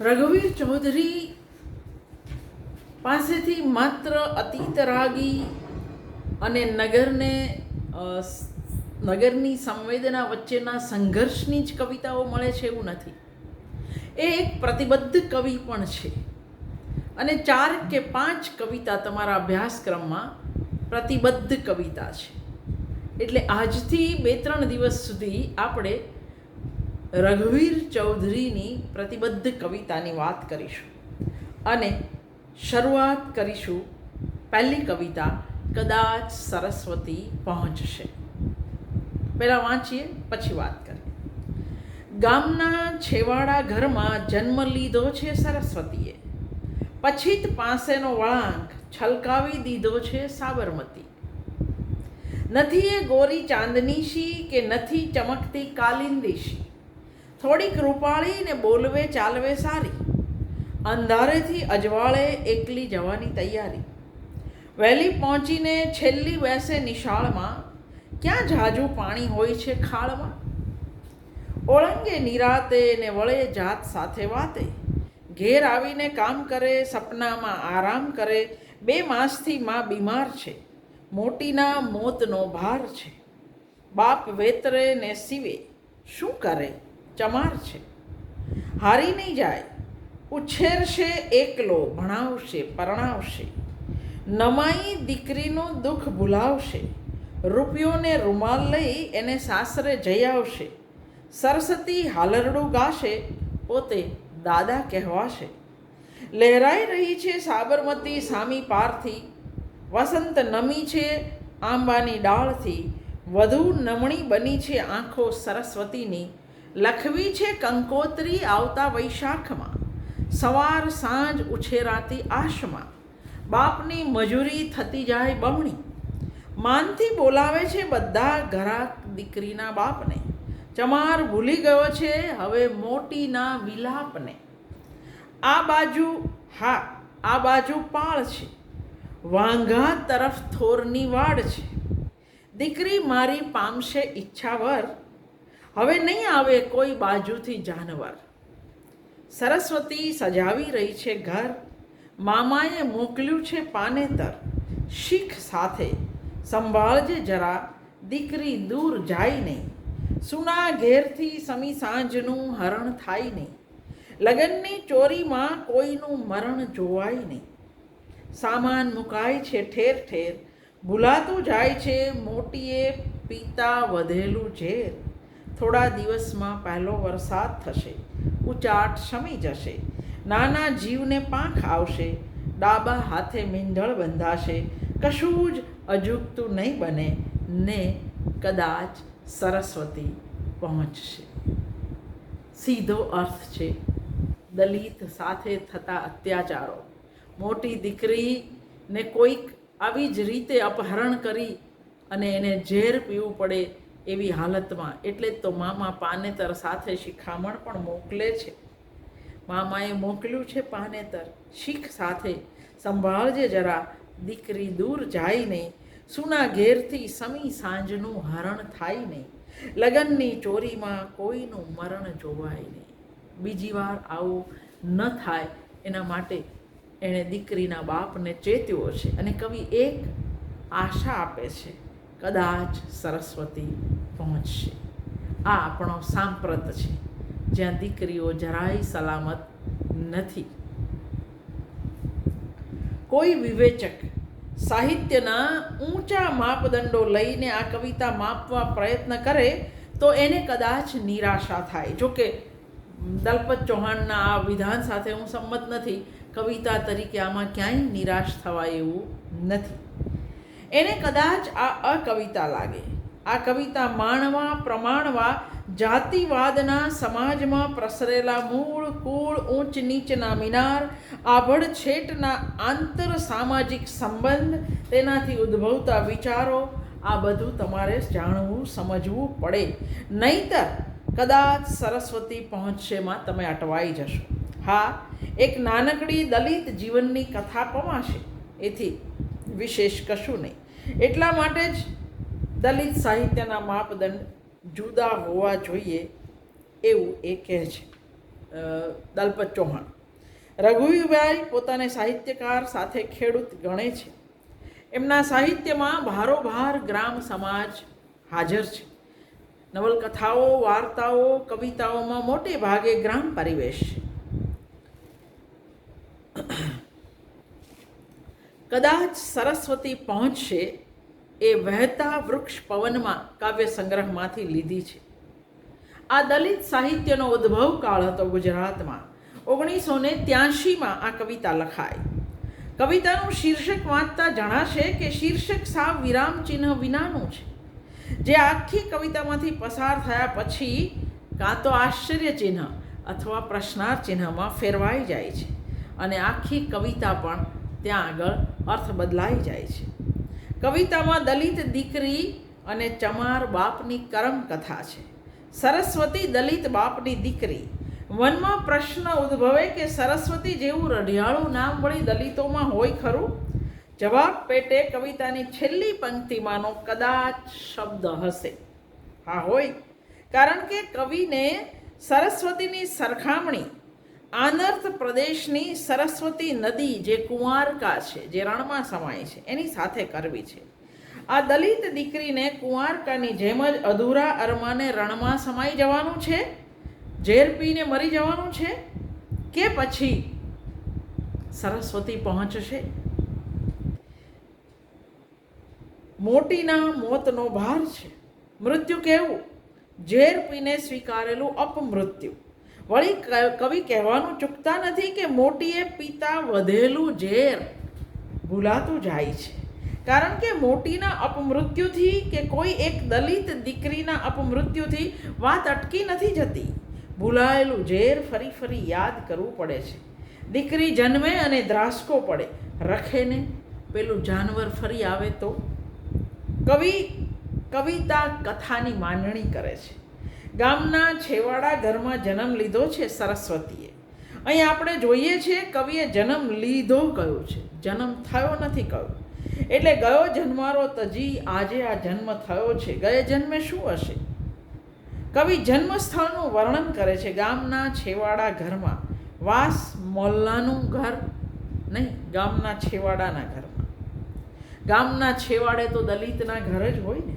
રઘુવીર ચૌધરી પાસેથી માત્ર અતીત રાગી અને નગરને નગરની સંવેદના વચ્ચેના સંઘર્ષની જ કવિતાઓ મળે છે એવું નથી. એ એક પ્રતિબદ્ધ કવિ પણ છે. અને ચાર કે પાંચ કવિતા તમારા અભ્યાસક્રમમાં પ્રતિબદ્ધ કવિતા છે. એટલે આજથી બે ત્રણ દિવસ સુધી આપણે રઘુવીર ચૌધરીની પ્રતિબદ્ધ કવિતાની વાત કરીશું. અને શરૂઆત કરીશું પહેલી કવિતા, કદાચ સરસ્વતી પહોંચશે. પહેલાં વાંચીએ, પછી વાત કરીએ. ગામના છેવાડા ઘરમાં જન્મ લીધો છે સરસ્વતીએ. પછી જ પાસેનો વળાંક છલકાવી દીધો છે સાબરમતી. નથી એ ગોરી ચાંદનીશી કે નથી ચમકતી કાલિંદીશી? થોડીક રૂપાળી ને બોલવે, ચાલવે સારી. અંધારેથી અજવાળે એકલી જવાની તૈયારી. વહેલી પહોંચીને છેલ્લી બેસે નિશાળમાં, ક્યાં ઝાઝું પાણી હોય છે ખાળમાં? ઓળંગે નિરાતે ને વળે જાત સાથે વાતે. ઘેર આવીને કામ કરે, સપનામાં આરામ કરે. બે માસથી માં બીમાર છે. મોટીના મોતનો ભાર છે. બાપ વેતરે ને સીવે. શું કરે? ચમાર છે. હારી નહીં જાય, ઉછેરશે એકલો, ભણાવશે, પરણાવશે. નમાઈ દીકરીનું દુઃખ ભૂલાવશે, રૂપિયોને રૂમાલ લઈ એને સાસરે જઈ આવશે. સરસ્વતી હાલરડું ગાશે, પોતે દાદા કહેવાશે. લહેરાઈ રહી છે સાબરમતી સામી પારથી, વસંત નમી છે આંબાની ડાળથી, વધુ નમણી બની છે આંખો સરસ્વતીની લખવી છે કંકોત્રી આવતા વૈશાખમાં. સવાર સાંજ ઉછેરાતી આશમાં. બાપની મજૂરી થતી જાય બમણી. માનથી બોલાવે છે બધા ઘરા દીકરીના બાપને. ચમાર ભૂલી ગયો છે હવે મોટીના વિલાપને. આ બાજુ હા, આ બાજુ પાળ છે. વાંઘા તરફ થોરની વાડ છે. દીકરી મારી પામશે ઈચ્છાવર હવે નહીં આવે કોઈ બાજુથી જાનવર. સરસ્વતી સજાવી રહી છે ઘર. મામાએ મોકલ્યું છે પાનેતર શીખ સાથે. સંભાળજે જરા. દીકરી દૂર જાય નહીં. સુના ઘેરથી સમી સાંજનું હરણ થાય નહીં. લગનની ચોરીમાં કોઈનું મરણ જોવાય નહીં. સામાન મુકાય છે ઠેર ઠેર. ભૂલાતું જાય છે મોટીએ પીતા વધેલું ઝેર. થોડા દિવસમાં પહેલો વરસાદ થશે. ઉચાટ શમી જશે. નાના જીવને પાંખ આવશે. ડાબા હાથે મીંઢળ બંધાશે. કશું જ અજુગતું નહીં બને ને કદાચ સરસ્વતી પહોંચશે. સીધો અર્થ છે, દલિત સાથે થતા અત્યાચારો. મોટી દીકરીને કોઈક આવી જ રીતે અપહરણ કરી અને એને ઝેર પીવું પડે એવી હાલતમાં. એટલે જ તો મામા પાનેતર સાથે શિખામણ પણ મોકલે છે. મામાએ મોકલ્યું છે પાનેતર. શીખ સાથે સંભાળજે જરા. દીકરી દૂર જાય નહીં. સુના ઘેરથી સમી સાંજનું હરણ થાય નહીં. લગનની ચોરીમાં કોઈનું મરણ જોવાય નહીં. બીજી વાર આવું ન થાય. એના માટે એણે દીકરીના બાપને ચેત્યો છે અને કવિ એક આશા આપે છે. કદાચ સરસ્વતી પહોંચશે. આ આપણો સાંપ્રત છે. જ્યાં દીકરીઓ જરાય સલામત નથી. કોઈ વિવેચક સાહિત્યના ઊંચા માપદંડો લઈને આ કવિતા માપવા પ્રયત્ન કરે તો એને કદાચ નિરાશા થાય. જોકે દલપત ચૌહાણના આ વિધાન સાથે હું સંમત નથી. કવિતા તરીકે આમાં ક્યાંય નિરાશ થવાય એવું નથી. એને કદાચ આ અકવિતા લાગે. આ કવિતા માણવા, પ્રમાણવા, જાતિવાદના સમાજમાં પ્રસરેલા મૂળ, કુળ, ઊંચ, નીચના મિનાર આભડ છેટના આંતર સામાજિક સંબંધ, તેનાથી ઉદ્ભવતા વિચારો, આ બધું તમારે જાણવું, સમજવું પડે. નહીતર કદાચ સરસ્વતી પહોંચશેમાં તમે અટવાઈ જશો. હા, એક નાનકડી દલિત જીવનની કથા પમાશે. એથી વિશેષ કશું નહીં. એટલા માટે જ દલિત સાહિત્યના માપદંડ જુદા હોવા જોઈએ એવું એ કહે છે. દલપત ચૌહાણ. રઘુવીભાઈ પોતાને સાહિત્યકાર સાથે ખેડૂત ગણે છે. એમના સાહિત્યમાં ભારોભાર ગ્રામ સમાજ હાજર છે. નવલકથાઓ, વાર્તાઓ, કવિતાઓમાં મોટે ભાગે ગ્રામ પરિવેશ છે. કદાચ સરસ્વતી પહોંચશે એ વહેતા વૃક્ષ પવનમાં કાવ્ય સંગ્રહમાંથી લીધી છે. આ દલિત સાહિત્યનો ઉદ્ભવ કાળ હતો ગુજરાતમાં. ઓગણીસો ને ત્યાંશીમાં આ કવિતા લખાઈ. કવિતાનું શીર્ષક વાંચતા જણાશે કે શીર્ષક સાવ વિરામ ચિહ્ન વિનાનું છે. જે આખી કવિતામાંથી પસાર થયા પછી કાં તો આશ્ચર્ય ચિહ્ન અથવા પ્રશ્નાર્થ ચિહ્નમાં ફેરવાઈ જાય છે. અને આખી કવિતા પણ ત્યાં આગળ અર્થ બદલાઈ જાય છે. કવિતામાં દલિત દીકરી અને ચમાર બાપની કરમ કથા છે. સરસ્વતી દલિત બાપની દીકરી. મનમાં પ્રશ્ન ઉદ્ભવે કે સરસ્વતી જેવું રઢિયાળું નામ વળી દલિતોમાં હોય ખરું? જવાબ પેટે કવિતાની છેલ્લી પંક્તિમાંનો કદાચ શબ્દ હશે. હા, હોય. કારણ કે કવિને સરસ્વતીની સરખામણી આનર્થ પ્રદેશની સરસ્વતી નદી જે કુંવારકા છે, જે રણમાં સમાય છે, એની સાથે કરવી છે. આ દલિત દીકરીને કુંવારકાની જેમ જ અધૂરા અરમાને રણમાં સમાઈ જવાનું છે? ઝેર પીને મરી જવાનું છે? કે પછી સરસ્વતી પહોંચશે? મોટીના મોતનો ભાર છે. મૃત્યુ કેવું? ઝેર પીને સ્વીકારેલું અપમૃત્યુ. વળી કવિ કહેવાનું ચૂકતા નથી કે મોટીએ પિતા વધેલું ઝેર ભૂલાતું જાય છે. કારણ કે મોટીના અપમૃત્યુથી કે કોઈ એક દલિત દીકરીના અપમૃત્યુથી વાત અટકી નથી જતી. ભૂલાયેલું ઝેર ફરી ફરી યાદ કરવું પડે છે. દીકરી જન્મે અને દ્રાસકો પડે. રખેને પેલું જાનવર ફરી આવે તો? કવિ, કવિતા કથાની માંડણી કરે છે. ગામના છેવાડા ઘરમાં જન્મ લીધો છે સરસ્વતીએ. અહીં આપણે જોઈએ છીએ કવિએ જન્મ લીધો કયો છે. જન્મ થયો નથી કયો. એટલે ગયો જન્મારો તજી આજે આ જન્મ થયો છે. ગયે જન્મે શું હશે? કવિ જન્મસ્થળનું વર્ણન કરે છે ગામના છેવાડા ઘરમાં. વાસ મોલ્લાનું ઘર નહીં, ગામના છેવાડાના ઘરમાં. ગામના છેવાડે તો દલિતના ઘર જ હોય ને.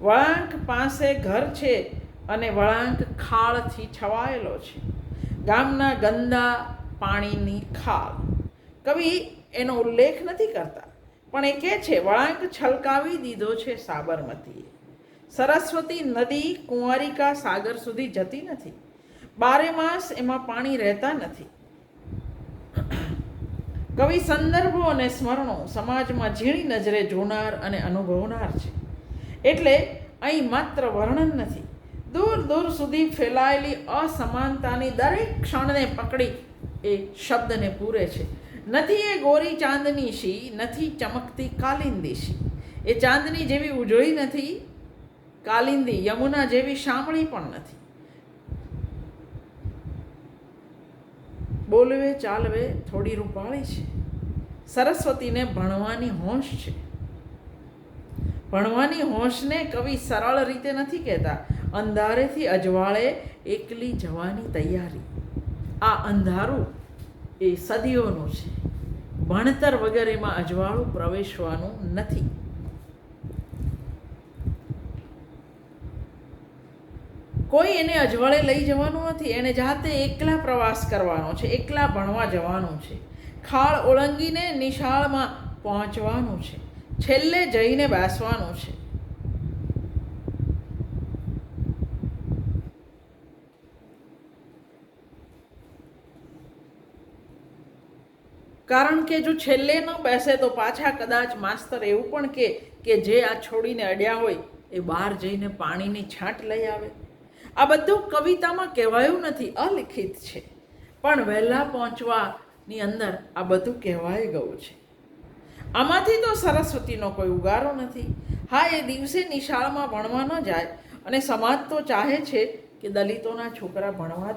વળાંક પાસે ઘર છે અને વળાંક ખાળથી છવાયેલો છે. ગામના ગંદા પાણીની ખાળ કવિ એનો ઉલ્લેખ નથી કરતા, પણ એ કહે છે, વળાંક છલકાવી દીધો છે સાબરમતીએ. સરસ્વતી નદી કુંવારિકા સાગર સુધી જતી નથી. બારે માસ એમાં પાણી રહેતા નથી. કવિ સંદર્ભો અને સ્મરણો સમાજમાં ઝીણી નજરે જોનાર અને અનુભવનાર છે. એટલે અહીં માત્ર વર્ણન નથી દૂર દૂર સુધી ફેલાયેલી અસમાનતાની દરેક ક્ષણને પકડી એ શબ્દને પૂરે છે. નથી એ ગોરી ચાંદની શી, નથી ચમકતી કાલિંદી શી. એ ચાંદની જેવી ઉજળી નથી, કાલિંદી યમુના જેવી શામળી પણ નથી. બોલવે, ચાલવે, થોડી રૂપાળી છે. સરસ્વતીને ભણવાની હોશ છે. ભણવાની હોશને કવિ સરળ રીતે નથી કહેતા. અંધારેથી અજવાળે એકલી જવાની તૈયારી. આ અંધારું એ સદીઓનું છે. ભણતર વગેરેમાં અજવાળું પ્રવેશવાનું નથી. કોઈ એને અજવાળે લઈ જવાનું નથી, એને જાતે એકલા પ્રવાસ કરવાનો છે, એકલા ભણવા જવાનું છે. ખાળ ઓળંગીને નિશાળમાં પહોંચવાનું છે. છેલ્લે જઈને બેસવાનું છે. કારણ કે જો છેલ્લે ન બેસે તો પાછા કદાચ માસ્તર એવું પણ કે કે જે આ છોડીને અડ્યા હોય, એ બહાર જઈને પાણીની છાંટ લઈ આવે. આ બધું કવિતામાં કહેવાયું નથી, અલિખિત છે. પણ વહેલા પહોંચવાની અંદર આ બધું કહેવાઈ ગયું છે. આમાંથી તો સરસ્વતીનો કોઈ ઉગારો નથી. હા, એ દિવસે નિશાળમાં ભણવા ન જાય અને સમાજ તો ચાહે છે કે દલિતોના છોકરા ભણવા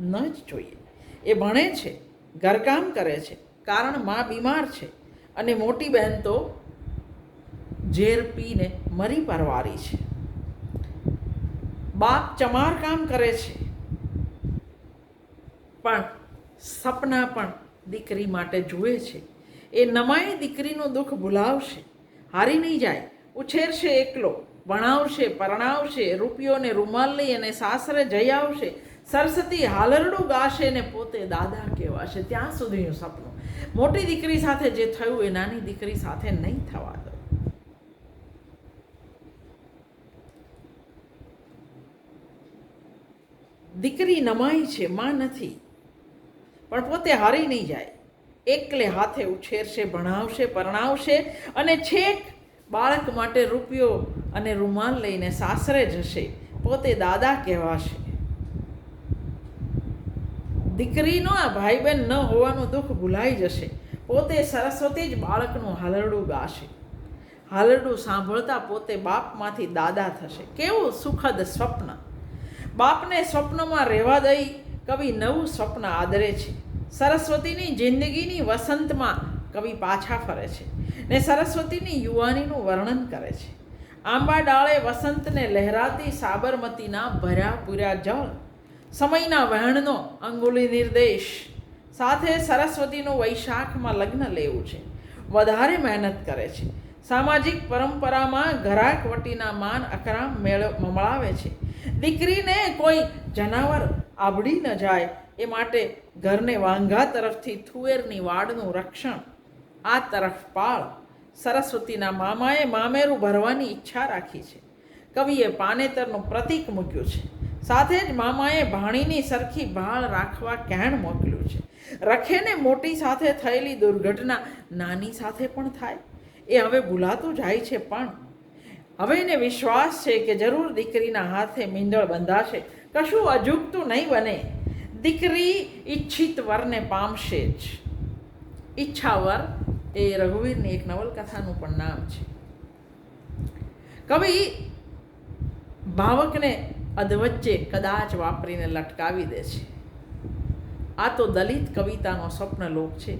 ન જ જોઈએ. એ ભણે છે. ઘરકામ કરે છે. કારણ મા બીમાર છે. અને મોટી બહેન તો ઝેર પીને મરી પરવારી છે. બાપ ચમાર કામ કરે છે. પણ સપના પણ દીકરી માટે જુએ છે. એ નમાય દીકરીનું દુઃખ ભૂલાવશે. હારી નહીં જાય. ઉછેરશે એકલો. ભણાવશે પરણાવશે, રૂપિયોને રૂમાલ લઈ અને સાસરે જઈ આવશે. સરસ્વતી હાલરડું ગાશે ને પોતે દાદા કહેવાશે. ત્યાં સુધીનું સપનું. મોટી દીકરી સાથે જે થયું એ નાની દીકરી સાથે નહીં થવા દો દીકરી નમાઈ છે, માં નથી. પણ પોતે હારી નહીં જાય. એકલે હાથે ઉછેરશે, ભણાવશે, પરણાવશે અને છેક બાળક માટે રૂપિયો અને રૂમાલ લઈને સાસરે જશે. પોતે દાદા કહેવાશે. દીકરીનો આ ભાઈ બહેન ન હોવાનું દુઃખ ભૂલાઈ જશે. પોતે સરસ્વતી જ બાળકનું હાલરડું ગાશે. હાલરડું સાંભળતા પોતે બાપમાંથી દાદા થશે. કેવું સુખદ સ્વપ્ન. બાપને સ્વપ્નમાં રહેવા દઈ કવિ નવું સ્વપ્ન આદરે છે. સરસ્વતીની જિંદગીની વસંતમાં કવિ પાછા ફરે છે ને સરસ્વતીની યુવાનીનું વર્ણન કરે છે. આંબા ડાળે વસંતને લહેરાતી સાબરમતીના ભર્યા પૂર્યા જળ સમયના વહેણનો અંગુલી નિર્દેશ. સાથે સરસ્વતીનું વૈશાખમાં લગ્ન લેવું છે. વધારે મહેનત કરે છે. સામાજિક પરંપરામાં ઘરાક વટીના માન અકરામ મેળ મમળાવે છે. દીકરીને કોઈ જનાવર આબડી ન જાય એ માટે ઘરને વાંઘા તરફથી થુવેરની વાડનું રક્ષણ. આ તરફ પાળ સરસ્વતીના મામાએ મામેરું ભરવાની ઈચ્છા રાખી છે. કવિએ પાનેતરનું પ્રતીક મૂક્યું છે. સાથે જ મામાએ ભાણીની સરખી ભાળ રાખવા કેણ મોકલ્યું છે. રખેને મોટી સાથે થયેલી દુર્ઘટના નાની સાથે પણ થાય. એ હવે ભૂલાતું જાય છે પણ. હવે એને વિશ્વાસ છે કે જરૂર દીકરીના હાથે મીંડળ બંધાશે. કશું અજુગતું નહીં બને. દીકરી ઈચ્છિત વરને પામશે જ. ઈચ્છાવર એ રઘુવીરની એક નવલકથાનું પણ નામ છે. કવિ ભાવકને અધવચ્ચે કદાચ વાપરીને લટકાવી દે છે. આ તો દલિત કવિતાનો સ્વપ્નલોક છે.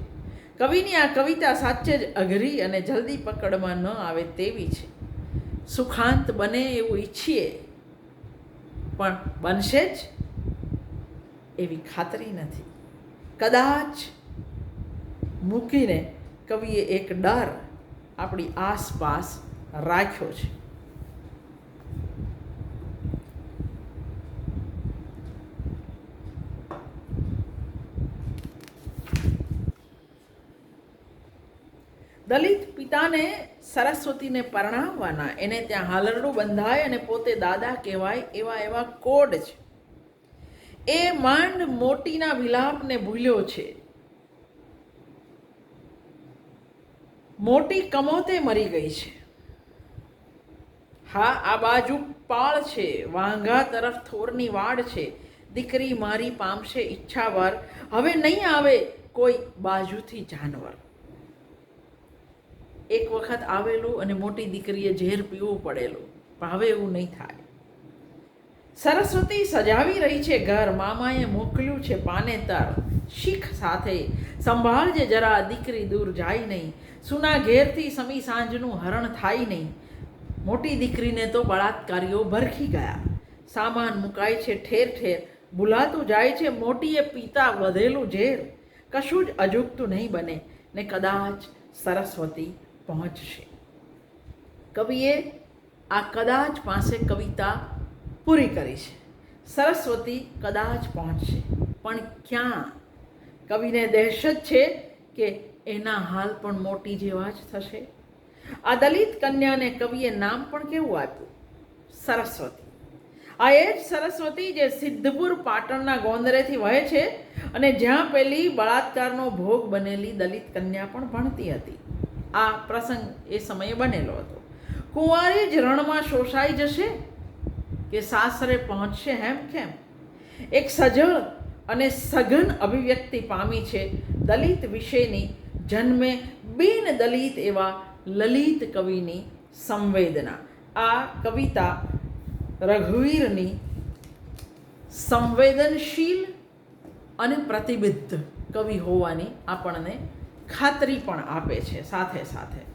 કવિની આ કવિતા સાચે જ અઘરી અને જલ્દી પકડમાં ન આવે તેવી છે. સુખાંત બને એવું ઈચ્છીએ, પણ બનશે જ એવી ખાતરી નથી. કદાચ મૂકીને કવિએ એક ડર આપણી આસપાસ રાખ્યો છે. દલિત પિતાને સરસ્વતીને પરણાવવાના. એને ત્યાં હાલરડું બંધાય અને પોતે દાદા કહેવાય એવા એવા કોડ છે. એ માંડ મોટીના વિલાપને ભૂલ્યો છે. મોટી કમોતે મરી ગઈ છે. હા, આ બાજુ પાળ છે. વાંઘા તરફ થોરની વાડ છે. દીકરી મારી પામશે ઈચ્છાવર. હવે નહીં આવે કોઈ બાજુથી જાનવર. એક વખત આવેલું અને મોટી દીકરીએ ઝેર પીવું પડેલું. પણ હવે એવું નહીં થાય. સરસ્વતી સજાવી રહી છે ઘર. મામાએ મોકલ્યું છે પાનેતર શીખ સાથે સંભાળજે જરા, દીકરી દૂર જાય નહીં. સુના ઘેરથી સમી સાંજનું હરણ થાય નહીં. મોટી દીકરીને તો બળાત્કારીઓ ભરખી ગયા. સામાન મુકાય છે ઠેર ઠેર. ભૂલાતું જાય છે મોટીએ પીતા વધેલું ઝેર. કશું જ અજુગતું નહીં બને. ને કદાચ સરસ્વતી પહોંચશે. કવિએ આ કદાચ પાસે કવિતા પૂરી કરી છે. સરસ્વતી કદાચ પહોંચશે, પણ ક્યાં? કવિને દહેશત છે કે એના હાલ પણ મોટી જેવા જ થશે. આ દલિત કન્યાને કવિએ નામ પણ કેવું આપ્યું? સરસ્વતી. આ એ જ સરસ્વતી જે સિદ્ધપુર પાટણના ગોંદરેથી વહે છે અને જ્યાં પેલી બળાત્કારનો ભોગ બનેલી દલિત કન્યા પણ ભણતી હતી. આ પ્રસંગ એ સમયે બનેલો હતો. કુંવારી જ રણમાં શોષાઈ જશે કે સાસરે પહોંચશે હેમ કેમ? એક સજળ અને સઘન અભિવ્યક્તિ પામી છે દલિત વિશેની જન્મે બિન દલિત એવા લલિત કવિની સંવેદના. આ કવિતા રઘુવીરની સંવેદનશીલ અને પ્રતિબદ્ધ કવિ હોવાની આપણને ખાતરી પણ આપે છે સાથે સાથે.